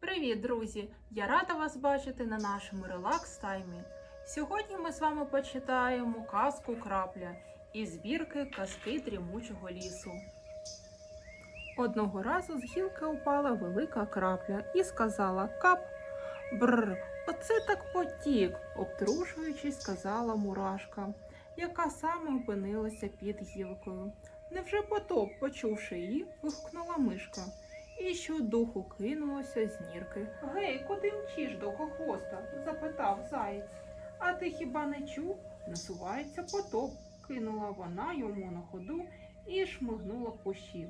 Привіт, друзі! Я рада вас бачити на нашому релакс таймі. Сьогодні ми з вами почитаємо казку крапля із збірки казки дрімучого лісу. Одного разу з гілки упала велика крапля і сказала кап. Брр, оце так потік, обтрушуючись, сказала мурашка, яка саме опинилася під гілкою. Невже потоп, почувши її, вигукнула мишка і щодуху кинулося з нірки. Гей, куди мчиш до хвоста? запитав заєць. А ти хіба не чув? Насувається потоп, кинула вона йому на ходу і шмигнула кущі.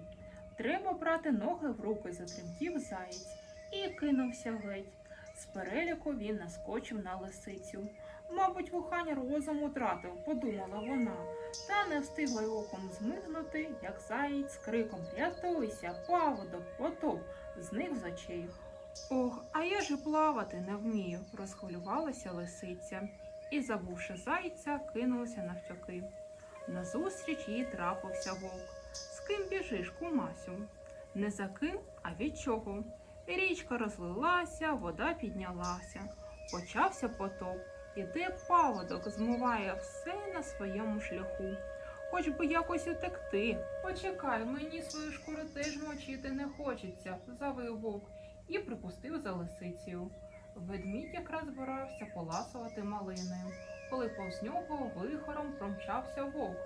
Треба брати ноги в руки, затремтів заєць і кинувся геть. З переліку він наскочив на лисицю. Мабуть, вухань розум утратив, подумала вона, та не встигла й оком змигнути, як заєць з криком Рятуйся, паводок, потоп, зник з очей. Ох, а я ж і плавати не вмію, розхвилювалася лисиця, і, забувши зайця, кинулася навтьоки. Назустріч їй трапився вовк. З ким біжиш, кумасю? Не за ким, а від чого? Річка розлилася, вода піднялася. Почався потоп. Іде паводок, змиває все на своєму шляху. Хоч би якось утекти. Почекай, мені свою шкуру теж мочити не хочеться, завив вовк і припустив за лисицею. Ведмідь якраз збирався поласувати малиною, коли повз нього вихором промчався вовк.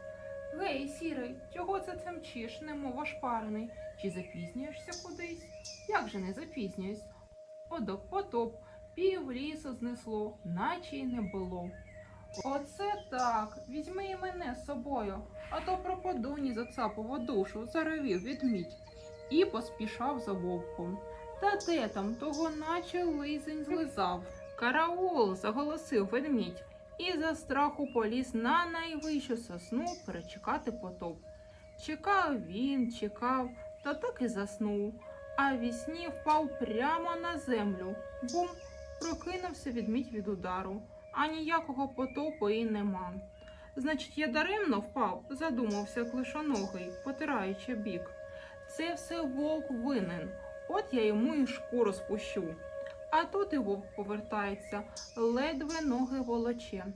Гей, сірий, чого це це мчиш, немов ошпарений? Чи запізнюєшся кудись? Як же не запізнююсь? Одок потоп, пів лісу знесло, наче й не було. Оце так. Візьми і мене з собою, а то пропаду ні за цапову душу, заревів відмідь. І поспішав за вовком. Та де там, того наче лизень злизав. Караул, заголосив ведмідь, і за страху поліз на найвищу сосну перечекати потоп. Чекав він, чекав, та так і заснув, а вісні впав прямо на землю. Бум! Прокинувся відмідь від удару, а ніякого потопу і нема. Значить, я даремно впав, задумався клишоногий, потираючи бік. Це все вовк винен, от я йому і шкуру спущу. А тут і вовк повертається, ледве ноги волоче.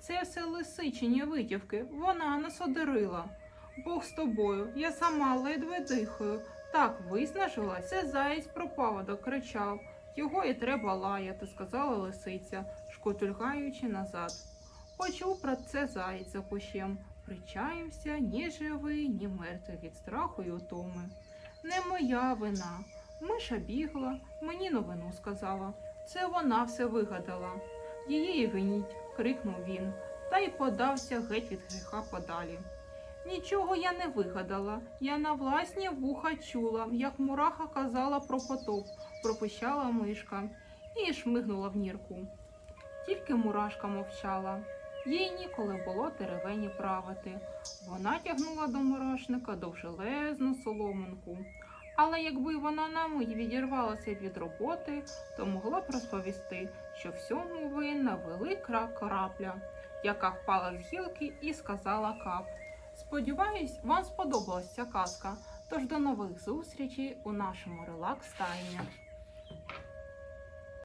Це все лисичині витівки, вона нас одерила. Бог з тобою, я сама ледве дихаю. Так виснажила, це заєць про паводок кричав. Його і треба лаяти, сказала лисиця, шкотульгаючи назад. Почув про це заєць за кущем. Причаївся ні живий, ні мертвий від страху й утоми. Не моя вина. Миша бігла, мені новину сказала. Це вона все вигадала. Її виніть, крикнув він, та й подався геть від гріха подалі. Нічого я не вигадала. Я на власні вуха чула, як мураха казала про потоп, пропищала мишка і шмигнула в нірку. Тільки мурашка мовчала. Їй ніколи було теревені правити. Вона тягнула до мурашника довжелезну соломинку. Але якби вона на мить відірвалася від роботи, то могла б розповісти, що всьому винна велика крапля, яка впала з гілки і сказала кап. Сподіваюсь, вам сподобалась ця казка. Тож до нових зустрічей у нашому релакс таймі